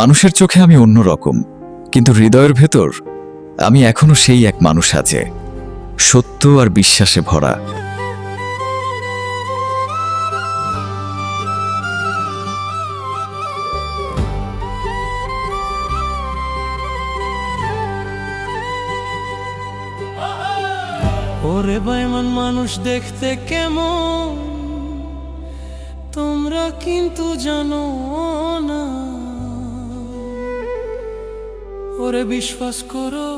মানুষের চোখে আমি অন্য রকম কিন্তু হৃদয়ের ভেতর আমি এখনও সেই এক মানুষ আছে, সত্য আর বিশ্বাসে ভরা। ওরে বেমান মানুষ দেখতে কেমন? তোমরা কিন্তু জানো না। ওরে বিশ্বাস করো,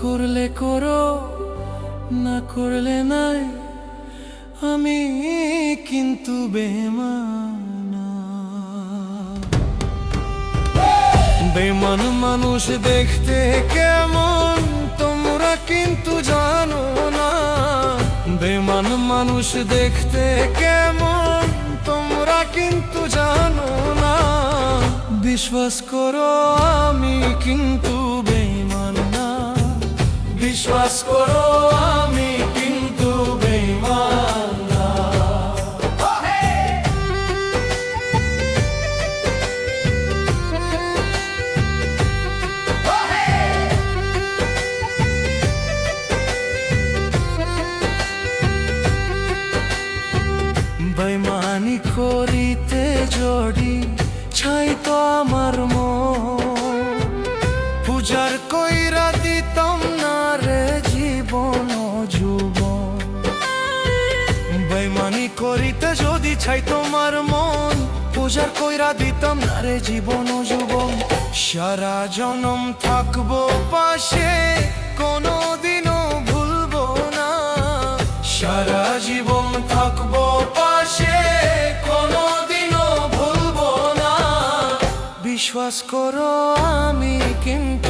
করলে করো, না করলে নাই। আমি কিন্তু বেমানা। বেমান মানুষ দেখতে কেমন, তোমরা কিন্তু জানো না। বেমান মানুষ দেখতে কেমন, তোমরা কিন্তু জানো না। বিশ্বাস করো আমি কিন্তু বেমান না। বিশ্বাস করো আমি কিন্তু বেমান না। বেমানি করিতে জড়ি পূজার কইরা দিতাম না রে জীবন যুবন। বেমানি করিতে যদি ছাই তোমার মন, পূজার কইরা দিতাম না রে জীবন যুবন। সারা জনম থাকব পাশে, কোনোদিনও ভুলবো না। সারা জীবন থাকব পাশে, কোনোদিনও ভুলবো না। বিশ্বাস করো আমি কিন্তু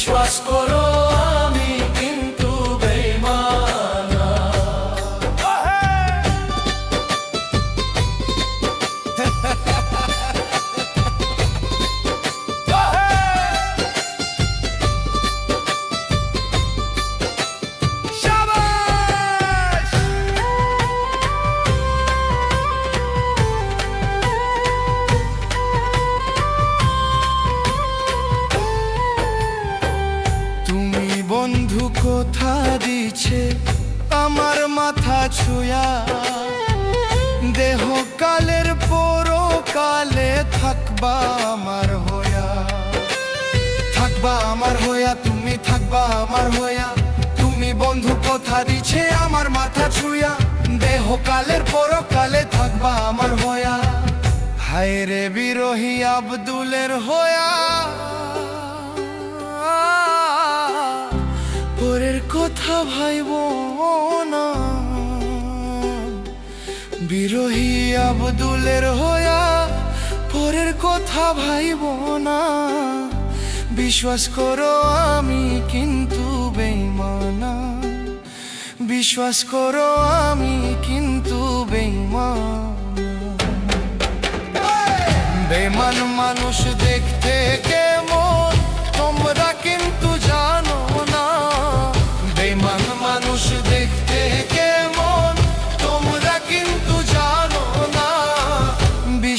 বিশ্বাস করো আমি কোথা দিছে, আমার মাথা ছুঁয়া। দেহ কালের পরো কালে থাকবা আমার হয়া থাকবা আমার হয়া তুমি থাকবা আমার হয়া তুমি বন্ধু কোথা দিছে, আমার মাথা ছুঁয়া। দেহ কালের পর কালে থাকবা আমার হয়া হায় রে বিরোহী আব্দুলের হয়া কথা ভাইব না বিরোহী আব্দুলের হয়া পরের কথা ভাইব না বিশ্বাস করো আমি কিন্তু বেইমানা বিশ্বাস করো আমি কিন্তু বেইমানা বেমান মানুষ দেখতে কেমন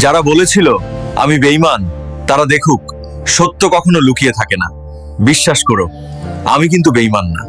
যারা বলেছিল, আমি বেইমান তারা দেখুক, সত্য কখনো লুকিয়ে থাকে না। বিশ্বাস করো, আমি কিন্তু বেইমান না।